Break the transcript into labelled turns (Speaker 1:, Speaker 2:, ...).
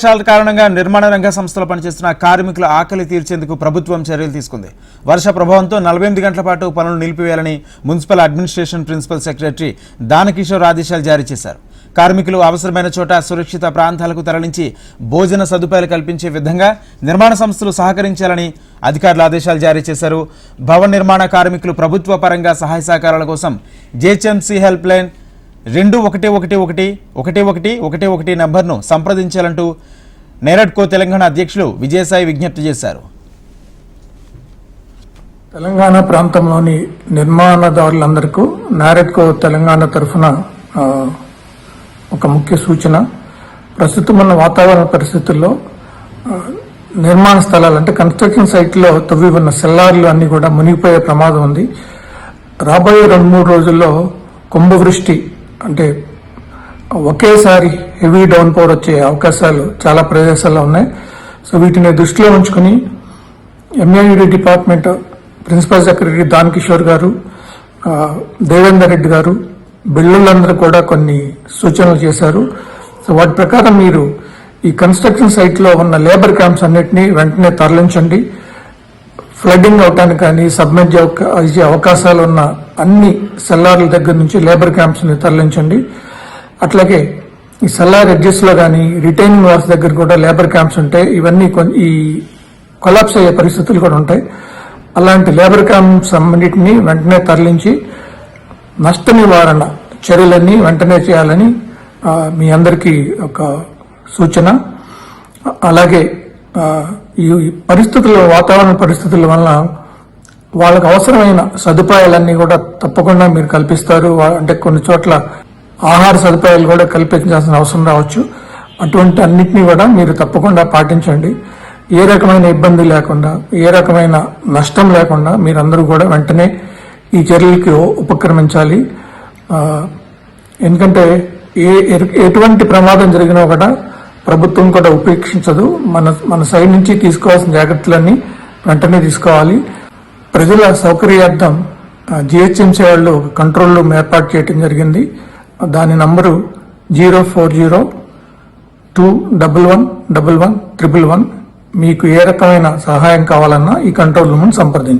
Speaker 1: వర్షాల కారణంగా నిర్మాణ రంగ సంస్థలు పనిచేస్తున్న కార్మికుల ఆకలి తీర్చేందుకు ప్రభుత్వం చర్యలు తీసుకుంది. వర్ష ప్రభావంతో నలభై ఎనిమిది గంటల పాటు పనులు నిలిపివేయాలని municipal administration principal secretary Danakishore ఆదేశాలు జారీ చేశారు. కార్మికులు అవసరమైన చోట సురక్షిత ప్రాంతాలకు తరలించి భోజన సదుపాయాలు కల్పించే విధంగా నిర్మాణ సంస్థలు సహకరించాలని అధికారులు ఆదేశాలు జారీ చేశారు. భవన నిర్మాణ కార్మికులు ప్రభుత్వ పరంగా సహాయ సహకారాల కోసం జేహెచ్ఎంసీ హెల్ప్ లైన్ రెండు ఒకటి ఒకటి ఒకటి ఒకటి ఒకటి ఒకటి ఒకటి నంబర్ను సంప్రదించాలంటూ నేరట్కో తెలంగాణ అధ్యక్షులు విజయసాయి విజ్ఞప్తి చేశారు.
Speaker 2: తెలంగాణ ప్రాంతంలోని నిర్మాణదారులందరికీ నారెడ్కో తెలంగాణ తరఫున ఒక ముఖ్య సూచన. ప్రస్తుతం ఉన్న వాతావరణ పరిస్థితుల్లో నిర్మాణ స్థలాలు అంటే కన్స్ట్రక్షన్ సైట్లో తవ్వి ఉన్న సెల్లార్లు అన్ని కూడా మునిగిపోయే ప్రమాదం ఉంది. రాబోయే రెండు మూడు రోజుల్లో కుంభవృష్టి అంటే ఒకేసారి హెవీ డౌన్ పవర్ వచ్చే అవకాశాలు చాలా ప్రదేశాల్లో ఉన్నాయి. సో వీటిని దృష్టిలో ఉంచుకుని MAUD department principal secretary Dan Kishore గారు దేవేందర్ రెడ్డి గారు బిల్లులందరూ కూడా కొన్ని సూచనలు చేశారు. సో వాటి ప్రకారం మీరు ఈ కన్స్ట్రక్షన్ సైట్లో ఉన్న లేబర్ క్యాంప్స్ అన్నిటినీ వెంటనే తరలించండి. ఫ్లడ్డింగ్ అవటానికి కానీ సబ్మిట్ ఇచ్చే అవకాశాలు ఉన్న అన్ని సెల్లార్ల దగ్గర నుంచి లేబర్ క్యాంప్స్ని తరలించండి. అట్లాగే ఈ సెల్లార్ ఎడ్జెస్లో కానీ రిటైనింగ్ వాల్స్ దగ్గర కూడా లేబర్ క్యాంప్స్ ఉంటాయి ఇవన్నీ ఈ కొలాప్స్ అయ్యే పరిస్థితులు కూడా ఉంటాయి. అలాంటి లేబర్ క్యాంప్స్ అన్నింటినీ వెంటనే తరలించి నష్ట నివారణ చర్యలన్నీ వెంటనే చేయాలని మీ అందరికీ ఒక సూచన. అలాగే ఈ పరిస్థితుల వాతావరణ పరిస్థితుల వల్ల వాళ్ళకు అవసరమైన సదుపాయాలన్నీ కూడా తప్పకుండా మీరు కల్పిస్తారు. అంటే కొన్ని చోట్ల ఆహార సదుపాయాలు కూడా కల్పించాల్సిన అవసరం రావచ్చు. అటువంటి అన్నిటినీ కూడా మీరు తప్పకుండా పాటించండి. ఏ రకమైన ఇబ్బంది లేకుండా ఏ రకమైన నష్టం లేకుండా మీరందరూ కూడా వెంటనే ఈ చర్యలకి ఉపక్రమించాలి. ఎందుకంటే ఏ ఎటువంటి ప్రమాదం జరిగినా కూడా ప్రభుత్వం కూడా ఉపేక్షించదు. మన మన సైడ్ నుంచి తీసుకోవాల్సిన జాగ్రత్తలన్నీ వెంటనే తీసుకోవాలి. ప్రజల సౌకర్యార్థం జిహెచ్ఎంసీ వాళ్ళు కంట్రోల్ రూమ్ ఏర్పాటు చేయడం జరిగింది. దాని number zero four zero two double one double one triple one. మీకు ఏ రకమైన సహాయం కావాలన్నా ఈ కంట్రోల్ రూమ్ను సంప్రదించండి.